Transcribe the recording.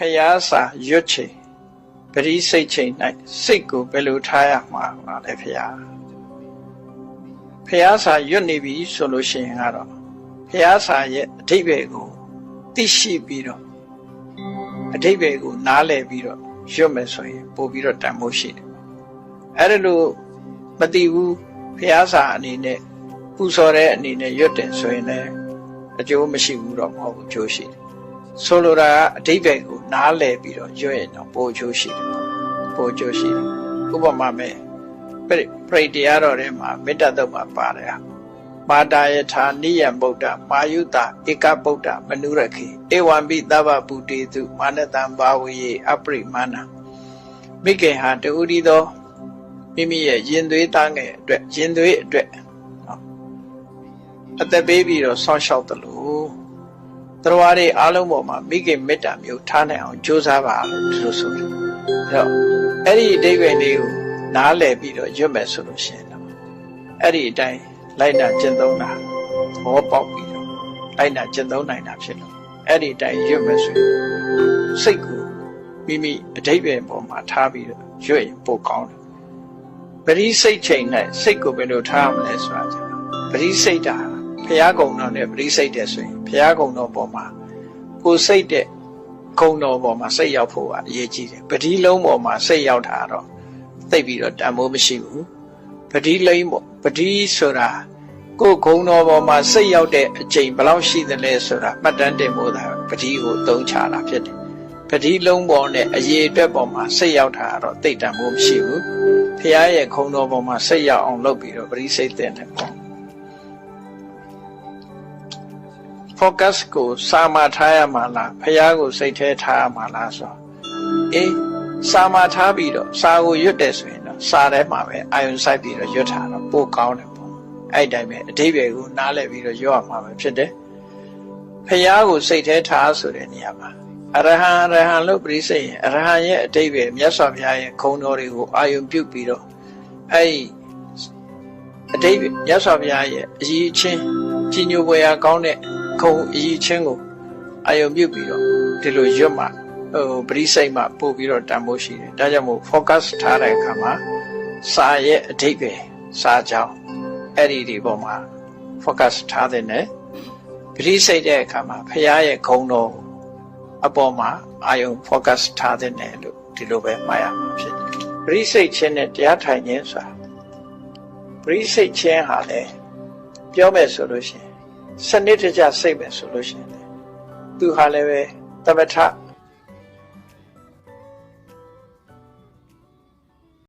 ဖျားစာရွတ်ချိန်ပရိစိတ်ချိန်၌စိတ်ကိုဘယ်လိုထားရမှာပါလဲဖျားဖျားစာရွတ်နေပြီဆိုလို့ရှိရင်ကတော့ဖျားစာရဲ့အဓိပ္ပာယ်ကိုသိရှိပြီးတော့အဓိပ္ပာယ်ကိုနားလည်ပြီးတော့ရွတ်မယ်ဆိုရင်ပို့ပြီးတော့တန်ဖိုးရှိတယ်အဲ့ဒါလို့မသိဘူးဖျားစာအနေနဲ့ပူဇော်တဲ့အနေနဲ့ရွတ်တယ်ဆိုရင်လည်းအကျိုးမရှိဘူးတော့မဟုတ်ဘူးအကျိုးရှိတယ်ဆိုလိုတာကအဓိပ္ပာယ်ကို နားလည်ပြီးတော့ရွတ်ရင်တော့ပိုအကျိုးရှိတယ်ပိုအကျိုးရှိတယ်ဥပမာမဲ့ပရိပရိတရားတော်ထဲမှာမေတ္တာတုတ်မှာပါတယ်မာတာယထာနိယံဗုဒ္ဓမာယုတဧကဗုဒ္ဓမနုရခေဧဝံပိသဗ္ဗဗုတေတုမာနတံဘာဝေယအပရိမာဏမိကေဟာတူရီသောမိမိရဲ့ရင်သွေးသားငယ်အတွက်ရင်သွေးအတွက်နော်အသက်ပေးပြီးတော့ဆောင်းလျှောက်တယ်လို့ တရားတွေအားလုံးပေါ်မှာမိခင်မေတ္တာမျိုးထားနိုင်အောင်ကြိုးစားပါလို့ဒီလိုဆိုတယ်အဲ့တော့အဲ့ဒီအဓိပ္ပာယ်လေးကိုနားလည်ပြီးတော့ရွတ်မယ်ဆိုလို့ရှိရင်တော့အဲ့ဒီအတိုင်းလိုက်နာကျင့်သုံးတာသဘောပေါက်ပြီးတော့လိုက်နာကျင့်သုံးနိုင်တာဖြစ်လို့အဲ့ဒီအတိုင်းရွတ်မယ်ဆိုရင်စိတ်ကိုမိမိအဓိပ္ပာယ်ပေါ်မှာထားပြီးတော့ရွတ်ရင်ပိုကောင်းတယ်ပရိစိတ်ချိန်၌စိတ်ကိုဘယ်လိုထားရမလဲဆိုတာကြည့်ပရိစိတ်တာ ဘုရားကုံတော်နဲ့ပရိစိတ်တဲ့ဆိုရင်ဘုရားကုံတော်ပေါ်မှာကိုယ်စိတ်တဲ့ကုံတော်ပေါ်မှာစိတ်ရောက်ဖို့ကအရေးကြီးတယ်ပတိလုံးပေါ်မှာစိတ်ရောက်တာတော့သိပ်ပြီးတော့တန်ဖိုးမရှိဘူးပတိလိမ့်ပေါ့ပတိဆိုတာကိုယ်ဂုံတော်ပေါ်မှာစိတ်ရောက်တဲ့အချိန်ဘယ်လောက်ရှိသလဲဆိုတာမှတ်တမ်းတင်ဖို့သာပတိကိုသုံးချတာဖြစ်တယ်ပတိလုံးပေါ်နဲ့အရေးအတွက်ပေါ်မှာစိတ်ရောက်တာတော့သိပ်တန်ဖိုးမရှိဘူးဖះရဲ့ခုံတော်ပေါ်မှာစိတ်ရောက်အောင်လုပ်ပြီးတော့ပရိစိတ်တဲ့တယ်ပေါ့ focus ကိုစာမထားရမှာလားဖះကိုစိတ်ထဲထားရမှာလားဆိုတော့အေးစာမထားပြီးတော့စာကိုရွတ်တယ်ဆိုရင်တော့စာထဲမှာပဲအာယုံစိုက်ပြီးတော့ရွတ်ထားတော့ပိုကောင်းတယ်ပေါ့အဲ့တိုင်းပဲအတိပ္ပယ်ကိုနားလည်ပြီးတော့ရွတ်ရမှာပဲဖြစ်တယ်ဖះကိုစိတ်ထဲထားဆိုတဲ့နေရာမှာအရဟံအရဟံလို့ပြိစိတ်ရင်အရဟံရဲ့အတိပ္ပယ်မြတ်စွာဘုရားရဲ့ခုံတော်တွေကိုအာယုံပြုတ်ပြီးတော့အဲ့ဒီအတိပ္ပယ်မြတ်စွာဘုရားရဲ့အကြီးချင်းကြီးညိုပွဲရာကောင်းတဲ့ ခုံအကြီးချင်းကိုအာယုံပြုတ်ပြီးတော့ဒီလိုရွတ်မှဟိုပရိစိတ်မှပို့ပြီးတော့တန်ဖိုးရှိတယ်ဒါကြောင့်မို့ focus ထားတဲ့အခါမှာစာရဲ့အတိပ္ပယ်စာကြောင်းအဲ့ဒီဒီပေါ်မှာ focus ထားတဲ့နဲ့ပရိစိတ်တဲ့အခါမှာဖရာရဲ့ခုံတော်အပေါ်မှာအာယုံ focus ထားတဲ့နဲ့လို့ဒီလိုပဲမှားရမှာဖြစ်တယ်ပရိစိတ်ခြင်းနဲ့တရားထိုင်ခြင်းဆိုတာပရိစိတ်ခြင်းဟာလေပြောမယ်ဆိုလို့ရှိရင် စနစ်တကျစိတ်ပဲဆိုလို့ရှိရင်လေသူဟာလည်းပဲတမထ